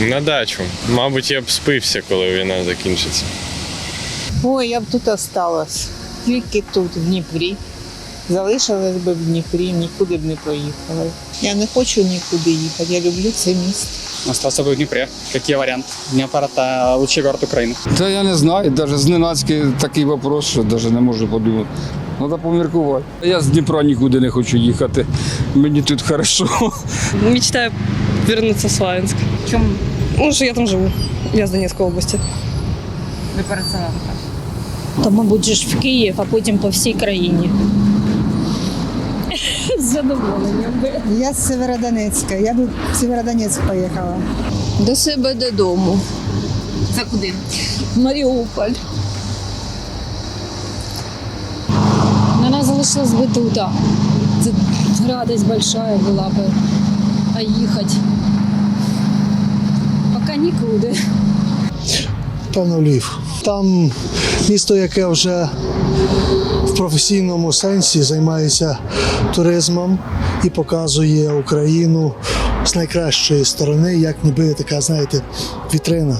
На дачу. Мабуть, я б спився, коли війна закінчиться. Ой, я б тут осталась. Тільки тут, в Дніпрі. Залишилась би в Дніпрі, нікуди б не поїхала. Я не хочу нікуди їхати, я люблю це місто. Остался бы в Днепре. Какие варианты? Днепр – это лучший город Украины. Та я не знаю, навіть зненацьки такий вопрос, що навіть не можу подумати. Треба поміркувати. Я з Дніпра нікуди не хочу їхати. Мені тут хорошо. Мечтаю вернуться в Славянск. Чому Ну, что я там живу. Я с Донецкой области. ви переселенка? То, мабуть, ж в Київ, а потім по всій країні. З задоволенням би. Я з Северодонецька. Я б в Северодонецьк поїхала. До себе додому. Це куди? Маріуполь. Би Це радость большая була би. А їхати. Поки нікуди. Певно, Львів. Там місто, яке вже в професійному сенсі займається туризмом і показує Україну з найкращої сторони, як ніби така, знаєте, вітрина.